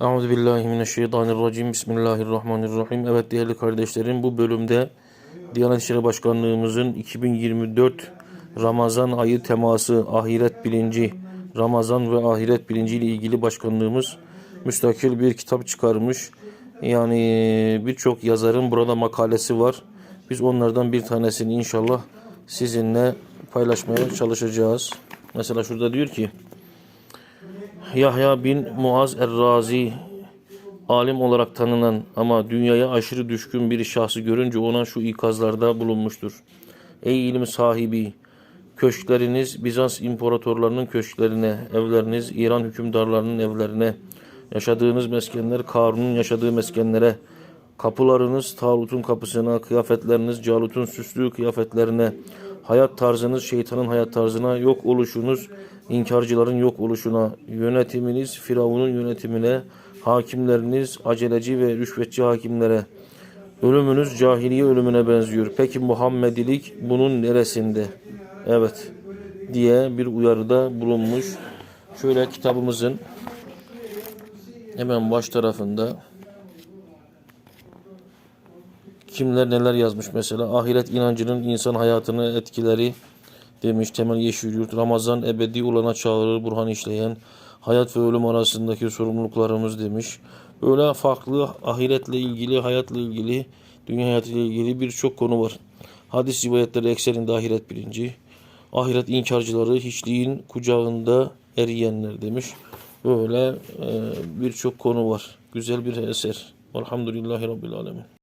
Euzu billahi mineşşeytanirracim. Bismillahirrahmanirrahim. Evet değerli kardeşlerim bu bölümde Diyanet İşleri Başkanlığımızın 2024 Ramazan ayı teması ahiret bilinci Ramazan ve ahiret bilinci ile ilgili başkanlığımız müstakil bir kitap çıkarmış. Yani birçok yazarın burada makalesi var. Biz onlardan bir tanesini inşallah sizinle paylaşmaya çalışacağız. Mesela şurada diyor ki Yahya bin Muaz Er-Razi alim olarak tanınan ama dünyaya aşırı düşkün bir şahsı görünce ona şu ikazlarda bulunmuştur. Ey ilim sahibi, köşkleriniz Bizans imparatorlarının köşklerine, evleriniz İran hükümdarlarının evlerine, yaşadığınız meskenler Karun'un yaşadığı meskenlere, kapılarınız Talut'un kapısına, kıyafetleriniz Calut'un süslü kıyafetlerine, hayat tarzınız şeytanın hayat tarzına, yok oluşunuz inkarcıların yok oluşuna, yönetiminiz Firavun'un yönetimine, hakimleriniz aceleci ve rüşvetçi hakimlere, ölümünüz cahiliye ölümüne benziyor. Peki Muhammedilik bunun neresinde? Evet diye bir uyarıda bulunmuş. Şöyle kitabımızın hemen baş tarafında kimler neler yazmış mesela ahiret inancının insan hayatını etkileri demiş Temel Yeşilyurt Ramazan ebedi olana çağırır Burhan işleyen hayat ve ölüm arasındaki sorumluluklarımız demiş. Böyle farklı ahiretle ilgili hayatla ilgili dünya hayatıyla ilgili birçok konu var. Hadis rivayetleri ekserinde ahiret bilinci. Ahiret inkarcıları hiçliğin kucağında eriyenler demiş. Böyle e, birçok konu var. Güzel bir eser. Elhamdülillahi Rabbil Alemin.